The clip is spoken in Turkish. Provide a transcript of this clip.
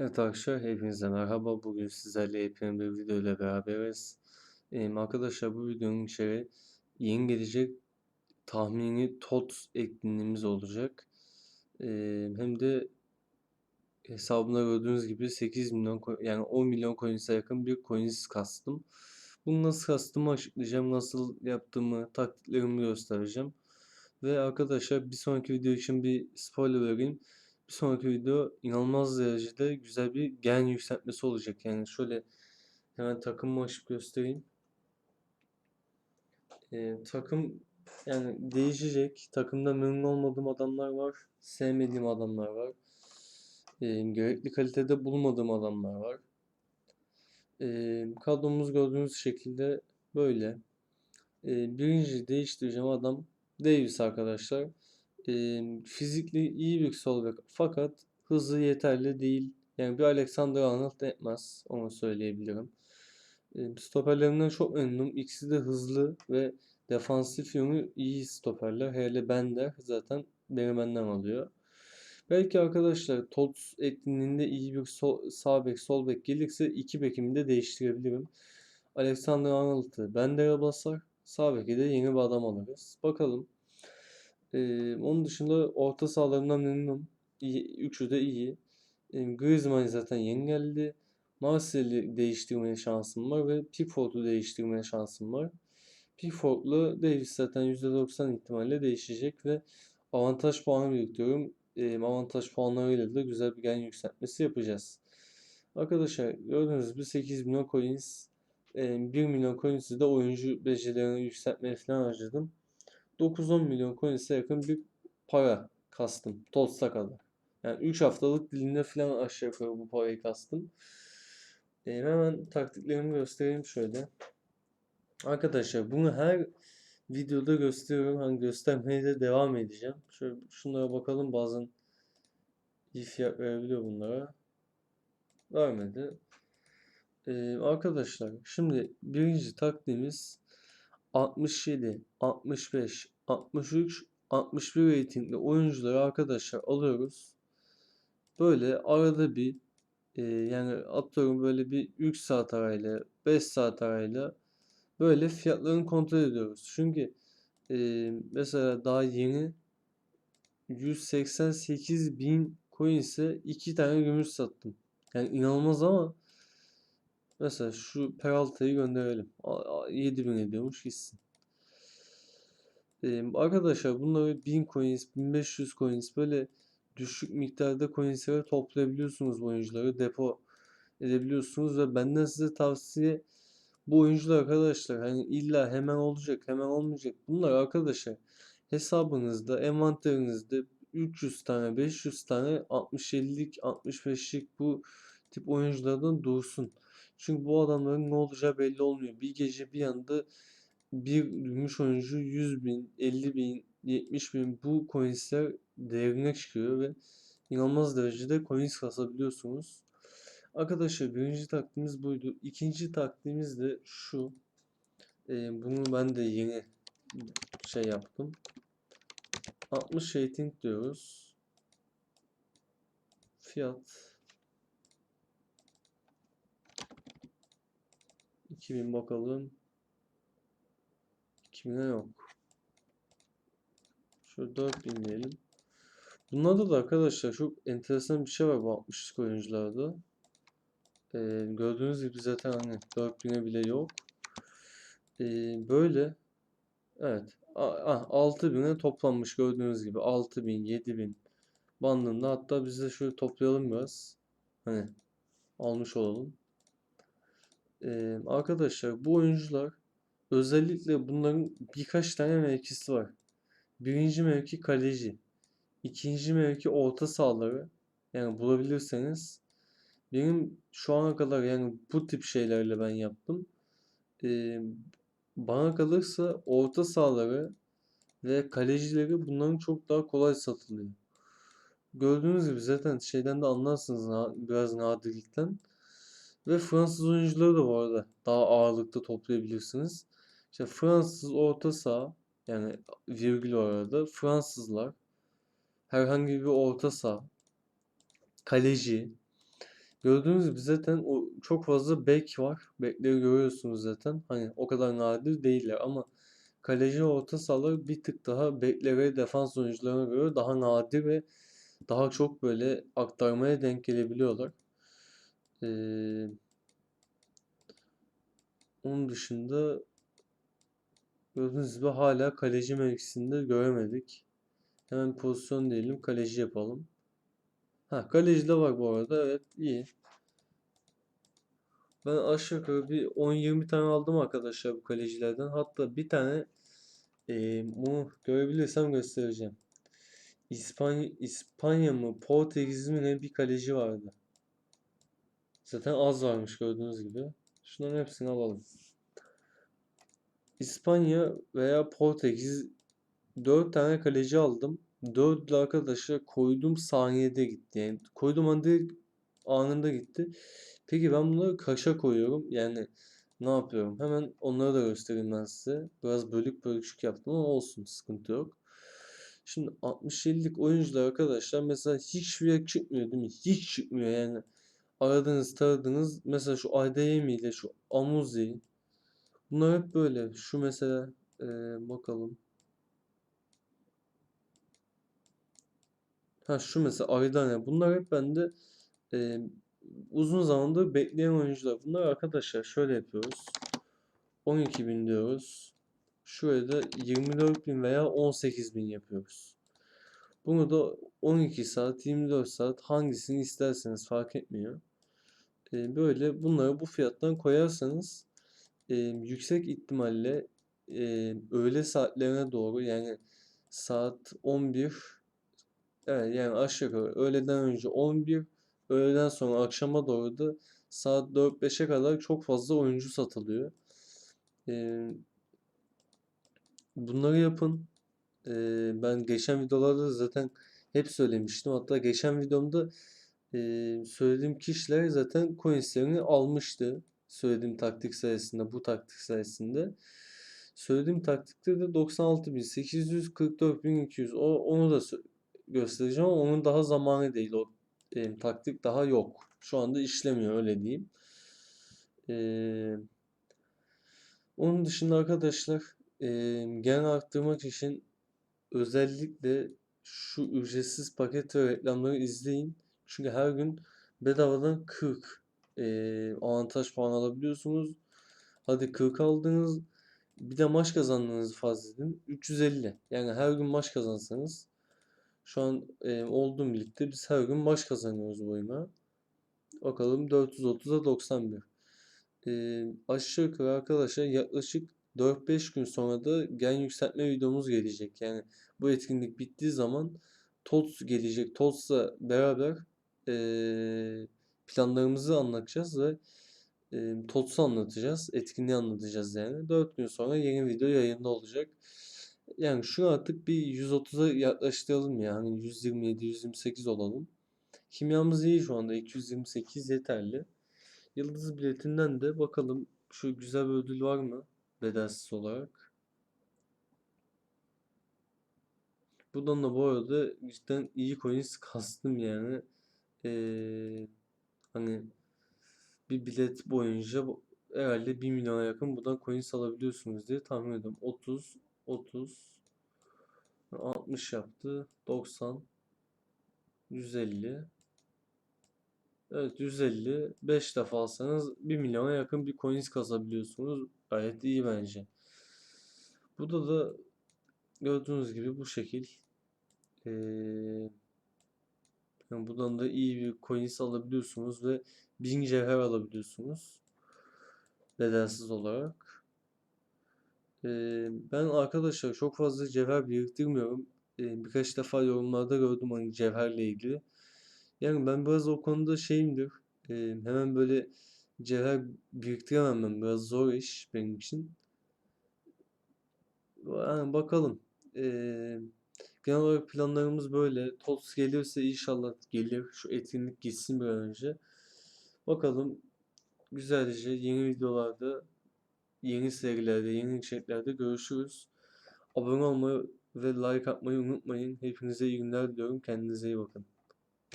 Evet arkadaşlar hepinize merhaba. Bugün sizlerle yepyeni bir video ile beraberiz. Ee, arkadaşlar bu videonun içeri yeni gelecek tahmini TOT etkinliğimiz olacak. Ee, hem de hesabımda gördüğünüz gibi 8 milyon yani 10 milyon coins'e yakın bir coins kastım. Bunu nasıl kastımı açıklayacağım, nasıl yaptığımı, taktiklerimi göstereceğim. Ve arkadaşlar bir sonraki video için bir spoiler vereyim. Bir sonraki video inanılmaz derecede güzel bir gen yükseltmesi olacak. Yani şöyle hemen takımı açıp göstereyim. Ee, takım yani değişecek. Takımda memnun olmadığım adamlar var. Sevmediğim adamlar var. Ee, gerekli kalitede bulmadığım adamlar var. Ee, kadromuz gördüğünüz şekilde böyle. Ee, birinci değiştireceğim adam Davis arkadaşlar. Fizikli iyi bir sol bek fakat hızı yeterli değil. Yani bir Alexander Arnold etmez. Onu söyleyebilirim. Stoperlerimden çok memnunum. İkisi de hızlı ve defansif yönü iyi stoperler. Hele Bender zaten beni benden alıyor. Belki arkadaşlar TOTS etkinliğinde iyi bir sol, sağ bek sol bek gelirse iki bekimi de değiştirebilirim. Alexander Arnold'u Bender'e basar. Sağ beke de yeni bir adam alırız. Bakalım. Ee, onun dışında orta sahalarından memnunum. İyi, üçü de iyi. Ee, Griezmann zaten yeni geldi. Martial'i değiştirmeye şansım var ve Pickford'u değiştirmeye şansım var. Pickford'la Davis zaten %90 ihtimalle değişecek ve avantaj puanı biriktiriyorum. Ee, avantaj puanlarıyla da güzel bir gen yükseltmesi yapacağız. Arkadaşlar gördüğünüz gibi 8 milyon coins, e, 1 milyon coins'i de oyuncu becerilerini yükseltmeye falan harcadım. 9-10 milyon coins'e yakın bir para kastım. Totsa kadar. Yani 3 haftalık dilinde falan aşağı yukarı bu parayı kastım. E, hemen taktiklerimi göstereyim şöyle. Arkadaşlar bunu her videoda gösteriyorum. Hani göstermeye de devam edeceğim. Şöyle şunlara bakalım. Bazen iyi fiyat verebiliyor bunlara. Vermedi. Ee, arkadaşlar şimdi birinci taktiğimiz 67, 65, 63, 61 reytingli oyuncuları arkadaşlar alıyoruz. Böyle arada bir e, yani atıyorum böyle bir 3 saat arayla 5 saat arayla böyle fiyatlarını kontrol ediyoruz. Çünkü e, mesela daha yeni 188 bin coins'e 2 tane gümüş sattım. Yani inanılmaz ama mesela şu Peralta'yı gönderelim. 7000 ediyormuş gitsin. Arkadaşlar bunları 1000 coins, 1500 coins böyle düşük miktarda coins'leri toplayabiliyorsunuz bu oyuncuları. Depo edebiliyorsunuz ve benden size tavsiye bu oyuncular arkadaşlar hani illa hemen olacak hemen olmayacak. Bunlar arkadaşlar hesabınızda envanterinizde 300 tane 500 tane 60-50'lik 65'lik bu tip oyunculardan dursun. Çünkü bu adamların ne olacağı belli olmuyor. Bir gece bir anda bir gümüş oyuncu 100 bin, 50 bin, 70 bin bu coinsler değerine çıkıyor ve inanılmaz derecede coins kasabiliyorsunuz. Arkadaşlar birinci taktiğimiz buydu. İkinci taktiğimiz de şu. Ee, bunu ben de yeni şey yaptım. 60 rating diyoruz. Fiyat 2000 bakalım. 2000'e yok. Şöyle 4000 diyelim. Bunlarda da arkadaşlar çok enteresan bir şey var bu 60'lık oyuncularda. Ee, gördüğünüz gibi zaten hani 4000'e bile yok. Ee, böyle evet ah, 6000'e toplanmış gördüğünüz gibi 6000 7000 bandında hatta biz de şöyle toplayalım biraz. Hani almış olalım. Ee, arkadaşlar bu oyuncular özellikle bunların birkaç tane mevkisi var. Birinci mevki kaleci. ikinci mevki orta sahaları. Yani bulabilirseniz. Benim şu ana kadar yani bu tip şeylerle ben yaptım. Ee, bana kalırsa orta sahaları ve kalecileri bunların çok daha kolay satılıyor. Gördüğünüz gibi zaten şeyden de anlarsınız na- biraz nadirlikten. Ve Fransız oyuncuları da bu arada daha ağırlıkta toplayabilirsiniz. İşte Fransız orta saha yani virgül orada Fransızlar herhangi bir orta saha kaleci Gördüğünüz gibi zaten o çok fazla bek var. Bekleri görüyorsunuz zaten. Hani o kadar nadir değiller ama kaleci orta sahalar bir tık daha beklere defans oyuncularına göre daha nadir ve daha çok böyle aktarmaya denk gelebiliyorlar. Ee, onun dışında gördüğünüz gibi hala kaleci mevkisinde göremedik. Hemen pozisyon diyelim. Kaleci yapalım. Ha kaleci de var bu arada. Evet iyi. Ben aşağı yukarı bir 10-20 tane aldım arkadaşlar bu kalecilerden. Hatta bir tane e, bunu görebilirsem göstereceğim. İspanya, İspanya mı Portekiz mi ne bir kaleci vardı. Zaten az varmış gördüğünüz gibi. Şunların hepsini alalım. İspanya veya Portekiz 4 tane kaleci aldım. 4 arkadaşlar koydum saniyede gitti. Yani koydum anda anında gitti. Peki ben bunları kaça koyuyorum? Yani ne yapıyorum? Hemen onları da göstereyim ben size. Biraz bölük bölükçük yaptım ama olsun sıkıntı yok. Şimdi 60-50'lik oyuncular arkadaşlar mesela hiçbir yer çıkmıyor değil mi? Hiç çıkmıyor yani. Aradınız taradınız mesela şu Adeyemi ile şu Amuzi Bunlar hep böyle. Şu mesela e, bakalım. Ha şu mesela Aridane. Bunlar hep bende e, uzun zamandır bekleyen oyuncular. Bunlar arkadaşlar şöyle yapıyoruz. 12.000 diyoruz. Şuraya da 24.000 veya 18.000 yapıyoruz. Bunu da 12 saat, 24 saat hangisini isterseniz fark etmiyor. E, böyle bunları bu fiyattan koyarsanız e, yüksek ihtimalle e, öğle saatlerine doğru yani saat 11 evet yani aşağı yukarı öğleden önce 11 öğleden sonra akşama doğru da saat 4-5'e kadar çok fazla oyuncu satılıyor. E, bunları yapın. E, ben geçen videolarda zaten hep söylemiştim. Hatta geçen videomda e, söylediğim kişiler zaten coinslerini almıştı söylediğim taktik sayesinde, bu taktik sayesinde. Söylediğim taktikte de 96.800, 44.200. O, onu da göstereceğim ama onun daha zamanı değil. O e, taktik daha yok. Şu anda işlemiyor öyle diyeyim. Ee, onun dışında arkadaşlar e, gen arttırmak için özellikle şu ücretsiz paket ve reklamları izleyin. Çünkü her gün bedavadan 40 e, avantaj puan alabiliyorsunuz. Hadi 40 aldınız. Bir de maç kazandığınızı farz edin. 350. Yani her gün maç kazansanız şu an e, olduğum birlikte biz her gün maç kazanıyoruz bu oyuna. Bakalım 430'a 91. E, aşağı yukarı arkadaşlar yaklaşık 4-5 gün sonra da gen yükseltme videomuz gelecek. Yani bu etkinlik bittiği zaman TOTS gelecek. TOTS'la beraber eee planlarımızı anlatacağız ve e, TOTS'u anlatacağız. Etkinliği anlatacağız yani. 4 gün sonra yeni video yayında olacak. Yani şu artık bir 130'a yaklaştıralım yani 127-128 olalım. Kimyamız iyi şu anda 228 yeterli. Yıldız biletinden de bakalım şu güzel bir ödül var mı bedelsiz olarak. Buradan da bu arada cidden iyi coins kastım yani. Ee, Hani bir bilet boyunca herhalde 1 milyona yakın buradan coins alabiliyorsunuz diye tahmin ediyorum. 30, 30, 60 yaptı. 90, 150. Evet 150. 5 defa alsanız 1 milyona yakın bir coins kazabiliyorsunuz. Gayet iyi bence. Burada da gördüğünüz gibi bu şekil. Ee, yani buradan da iyi bir coins alabiliyorsunuz ve 1000 cevher alabiliyorsunuz. Bedelsiz olarak. Ee, ben arkadaşlar çok fazla cevher biriktirmiyorum. Ee, birkaç defa yorumlarda gördüm hani cevherle ilgili. Yani ben biraz o konuda şeyimdir. Ee, hemen böyle cevher biriktiremem ben. Biraz zor iş benim için. Yani bakalım. Ee, Genel olarak planlarımız böyle. TOTS gelirse inşallah gelir. Şu etkinlik gitsin bir önce. Bakalım güzelce yeni videolarda, yeni serilerde, yeni içeriklerde görüşürüz. Abone olmayı ve like atmayı unutmayın. Hepinize iyi günler diliyorum. Kendinize iyi bakın.